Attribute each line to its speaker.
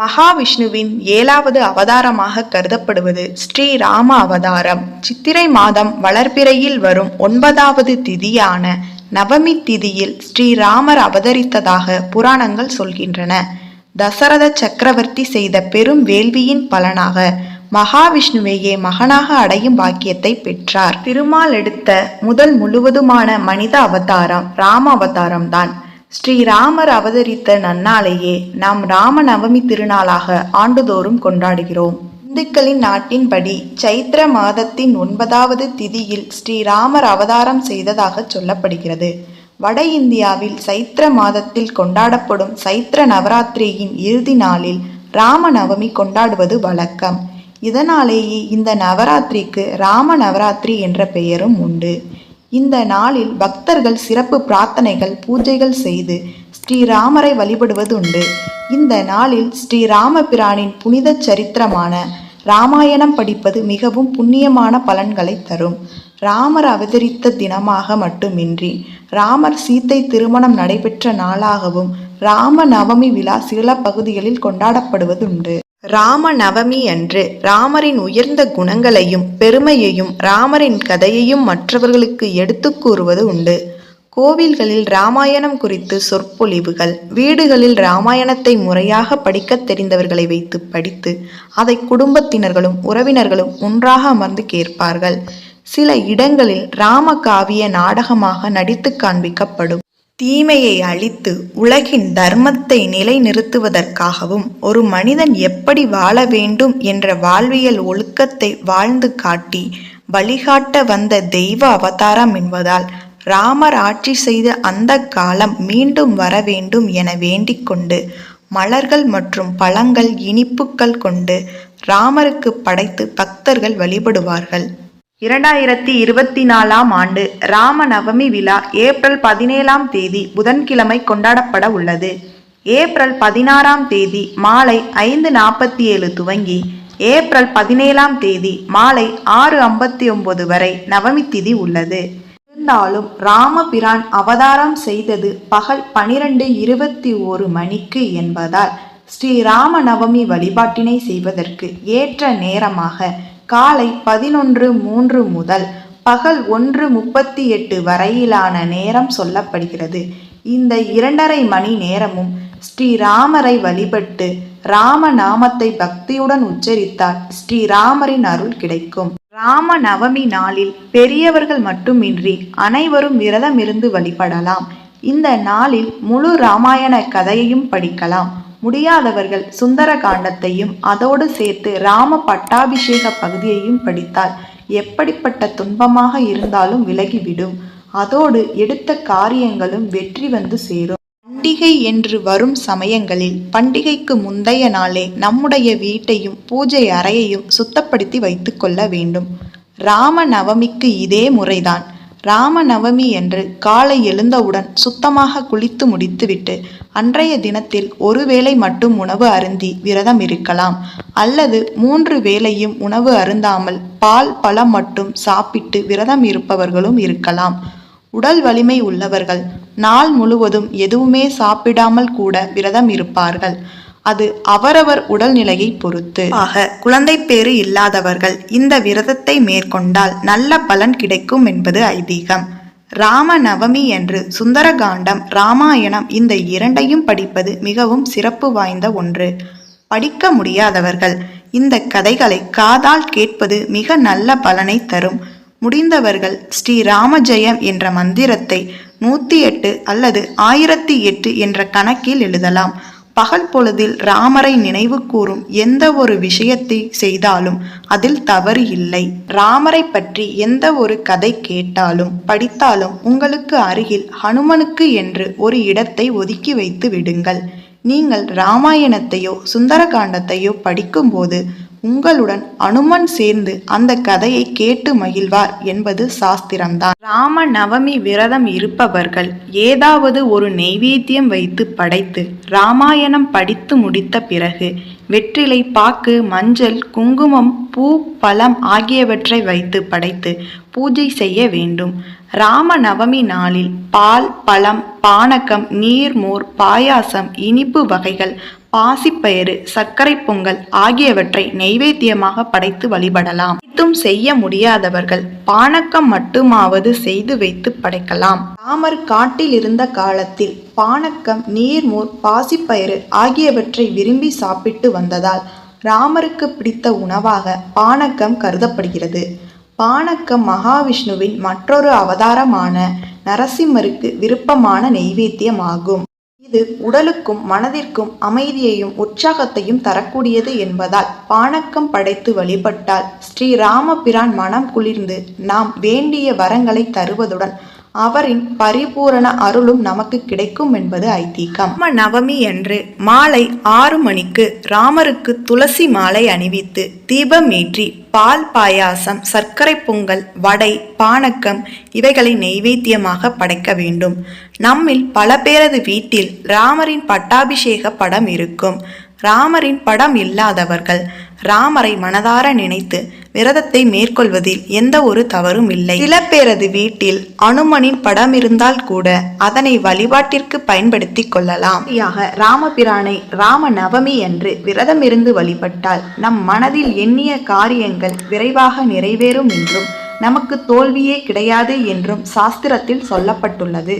Speaker 1: மகாவிஷ்ணுவின் ஏழாவது அவதாரமாக கருதப்படுவது ஸ்ரீராம அவதாரம். சித்திரை மாதம் வளர்பிறையில் வரும் ஒன்பதாவது திதியான நவமி திதியில் ஸ்ரீராமர் அவதரித்ததாக புராணங்கள் சொல்கின்றன. தசரத சக்கரவர்த்தி செய்த பெரும் வேள்வியின் பலனாக மகாவிஷ்ணுவையே மகனாக அடையும் பாக்கியத்தை பெற்றார். திருமால் எடுத்த முதல் முழுவதுமான மனித அவதாரம் ராம அவதாரம்தான். ஸ்ரீராமர் அவதரித்த நன்னாளையே நாம் ராம நவமி திருநாளாக ஆண்டுதோறும் கொண்டாடுகிறோம். இந்துக்களின் நாட்டின்படி சைத்திர மாதத்தின் ஒன்பதாவது திதியில் ஸ்ரீராமர் அவதாரம் செய்ததாக சொல்லப்படுகிறது. வட இந்தியாவில் சைத்திர மாதத்தில் கொண்டாடப்படும் சைத்திர நவராத்திரியின் இறுதி நாளில் ராம நவமி கொண்டாடுவது வழக்கம். இதனாலேயே இந்த நவராத்திரிக்கு ராம நவராத்திரி என்ற பெயரும் உண்டு. இந்த நாளில் பக்தர்கள் சிறப்பு பிரார்த்தனைகள் பூஜைகள் செய்து ஸ்ரீராமரை வழிபடுவது உண்டு இந்த நாளில் ஸ்ரீராம பிரானின் புனித சரித்திரமான ராமாயணம் படிப்பது மிகவும் புண்ணியமான பலன்களை தரும். ராமர் அவதரித்த தினமாக மட்டுமின்றி ராமர் சீத்தை திருமணம் நடைபெற்ற நாளாகவும் ராம நவமி விழா சில பகுதிகளில் கொண்டாடப்படுவதுண்டு. ராம நவமி அன்று ராமரின் உயர்ந்த குணங்களையும் பெருமையையும் ராமரின் கதையையும் மற்றவர்களுக்கு எடுத்துக் கூறுவது உண்டு. கோவில்களில் ராமாயணம் குறித்து சொற்பொழிவுகள் வீடுகளில் ராமாயணத்தை முறையாக படிக்கத் தெரிந்தவர்களை வைத்து படித்து அதை குடும்பத்தினர்களும் உறவினர்களும் ஒன்றாக அமர்ந்து கேட்பார்கள். சில இடங்களில் ராம காவிய நாடகமாக நடித்து காண்பிக்கப்படும். தீமையை அழித்து உலகின் தர்மத்தை நிலைநிறுத்துவதற்காகவும் ஒரு மனிதன் எப்படி வாழ வேண்டும் என்ற வாழ்வியல் ஒழுக்கத்தை வாழ்ந்து காட்டி வழிகாட்ட வந்த தெய்வ அவதாரம் என்பதால் ராமர் ஆட்சி செய்த அந்த காலம் மீண்டும் வர வேண்டும் என வேண்டிக்கொண்டு மலர்கள் மற்றும் பழங்கள் இனிப்புக்கள் கொண்டு ராமருக்கு படைத்து பக்தர்கள் வழிபடுவார்கள். இரண்டாயிரத்தி இருபத்தி நாலாம் ஆண்டு ராம நவமி விழா ஏப்ரல் பதினேழாம் தேதி புதன்கிழமை கொண்டாடப்பட உள்ளது. ஏப்ரல் பதினாறாம் தேதி மாலை ஐந்து நாற்பத்தி ஏழு துவங்கி ஏப்ரல் பதினேழாம் தேதி மாலை ஆறு ஐம்பத்தி ஒன்பது வரை நவமி திதி உள்ளது. இருந்தாலும் ராமபிரான் அவதாரம் செய்தது பகல் பனிரெண்டு இருபத்தி ஓரு மணிக்கு என்பதால் ஸ்ரீராம நவமி வழிபாட்டினை செய்வதற்கு ஏற்ற நேரமாக காலை பதினொன்று மூன்று முதல் பகல் ஒன்று முப்பத்தி எட்டு வரையிலான நேரம் சொல்லப்படுகிறது. இந்த இரண்டரை மணி நேரமும் ஸ்ரீராமரை வழிபட்டு ராம நாமத்தை பக்தியுடன் உச்சரித்தால் ஸ்ரீராமரின் அருள் கிடைக்கும். ராம நவமி நாளில் பெரியவர்கள் மட்டுமின்றி அனைவரும் விரதம் இருந்து வழிபடலாம். இந்த நாளில் முழு ராமாயண கதையையும் படிக்கலாம். முடியாதவர்கள் சுந்தர காண்டத்தையும் அதோடு சேர்த்து ராம பட்டாபிஷேக பகுதியையும் படித்தால் எப்படிப்பட்ட துன்பமாக இருந்தாலும் விலகிவிடும். அதோடு எடுத்த காரியங்களும் வெற்றி வந்து சேரும். பண்டிகை என்று வரும் சமயங்களில் பண்டிகைக்கு முந்தைய நாளே நம்முடைய வீட்டையும் பூஜை அறையையும் சுத்தப்படுத்தி வைத்துக்கொள்ள வேண்டும். ராம நவமிக்கு இதே முறைதான். ராம நவமி என்று காலை எழுந்தவுடன் சுத்தமாக குளித்து முடித்துவிட்டு அன்றைய தினத்தில் ஒரு வேளை மட்டும் உணவு அருந்தி விரதம் இருக்கலாம். அல்லது மூன்று வேளையும் உணவு அருந்தாமல் பால் பழம் மட்டும் சாப்பிட்டு விரதம் இருப்பவர்களும் இருக்கலாம். உடல் வலிமை உள்ளவர்கள் நாள் முழுவதும் எதுவுமே சாப்பிடாமல் கூட விரதம் இருப்பார்கள். அது அவரவர் உடல்நிலையை பொறுத்து. ஆக குழந்தை பேறு இல்லாதவர்கள் இந்த விரதத்தை மேற்கொண்டால் நல்ல பலன் கிடைக்கும் என்பது ஐதீகம். ராம நவமி என்று சுந்தரகாண்டம் ராமாயணம் இந்த இரண்டையும் படிப்பது மிகவும் சிறப்பு வாய்ந்த ஒன்று. படிக்க முடியாதவர்கள் இந்த கதைகளை காதால் கேட்பது மிக நல்ல பலனை தரும். முடிந்தவர்கள் ஸ்ரீ ராமஜெயம் என்ற மந்திரத்தை நூற்றி எட்டு அல்லது ஆயிரத்தி எட்டு என்ற கணக்கில் எழுதலாம். பகல் பொழுதில் ராமரை நினைவு கூறும் எந்த ஒரு விஷயத்தை செய்தாலும் அதில் தவறு இல்லை. ராமரை பற்றி எந்த ஒரு கதை கேட்டாலும் படித்தாலும் உங்களுக்கு அருகில் ஹனுமனுக்கு என்று ஒரு இடத்தை ஒதுக்கி வைத்து விடுங்கள். நீங்கள் ராமாயணத்தையோ சுந்தரகாண்டத்தையோ படிக்கும்போது உங்களுடன் அனுமன் சேர்ந்து அந்த கதையை கேட்டு மகிழ்வார் என்பது சாஸ்திரம்தான். ராம நவமி விரதம் இருப்பவர்கள் ஏதாவது ஒரு நெய்வேத்தியம் வைத்து படைத்து ராமாயணம் படித்து முடித்த பிறகு வெற்றிலை பாக்கு மஞ்சள் குங்குமம் பூ பழம் ஆகியவற்றை வைத்து படைத்து பூஜை செய்ய வேண்டும். ராம நவமி நாளில் பால் பழம் பானகம் நீர்மோர் பாயாசம் இனிப்பு வகைகள் பாசிப்பயிறு சர்க்கரை பொங்கல் ஆகியவற்றை நெய்வேத்தியமாக படைத்து வழிபடலாம். அனைத்தும் செய்ய முடியாதவர்கள் பானக்கம் மட்டுமாவது செய்து வைத்து படைக்கலாம். ராமர் காட்டில் இருந்த காலத்தில் பானக்கம் நீர்மோர் பாசிப்பயிறு ஆகியவற்றை விரும்பி சாப்பிட்டு வந்ததால் ராமருக்கு பிடித்த உணவாக பானக்கம் கருதப்படுகிறது. பானக்கம் மகாவிஷ்ணுவின் மற்றொரு அவதாரமான நரசிம்மருக்கு விருப்பமான நெய்வேத்தியமாகும். இது உடலுக்கும் மனதிற்கும் அமைதியையும் உற்சாகத்தையும் தரக்கூடியது என்பதால் பாணக்கம் படைத்து வழிபட்டால் ஸ்ரீ ராமபிரான் மனம் குளிர்ந்து நாம் வேண்டிய வரங்களை தருவதுடன் அவரின் பரிபூரண அருளும் நமக்கு கிடைக்கும் என்பது ஐதீகம். ராம நவமி அன்று மாலை ஆறு மணிக்கு ராமருக்கு துளசி மாலை அணிவித்து தீபம் ஏற்றி பால் பாயாசம் சர்க்கரை பொங்கல் வடை பானக்கம் இவைகளை நெய்வேத்தியமாக படைக்க வேண்டும். நம்மில் பல பேரது வீட்டில் ராமரின் பட்டாபிஷேக படம் இருக்கும். ராமரின் படம் இல்லாதவர்கள். ராமரை மனதார நினைத்து விரதத்தை மேற்கொள்வதில் எந்த ஒரு தவறும் இல்லை. சில பேரது வீட்டில் அனுமனின் படம் இருந்தால் கூட அதனை வழிபாட்டிற்கு பயன்படுத்தி கொள்ளலாம். ராமபிரானை ராம நவமி என்று விரதமிருந்து வழிபட்டால் நம் மனதில் எண்ணிய காரியங்கள் விரைவாக நிறைவேறும் என்றும் நமக்கு தோல்வியே கிடையாது என்றும் சாஸ்திரத்தில் சொல்லப்பட்டுள்ளது.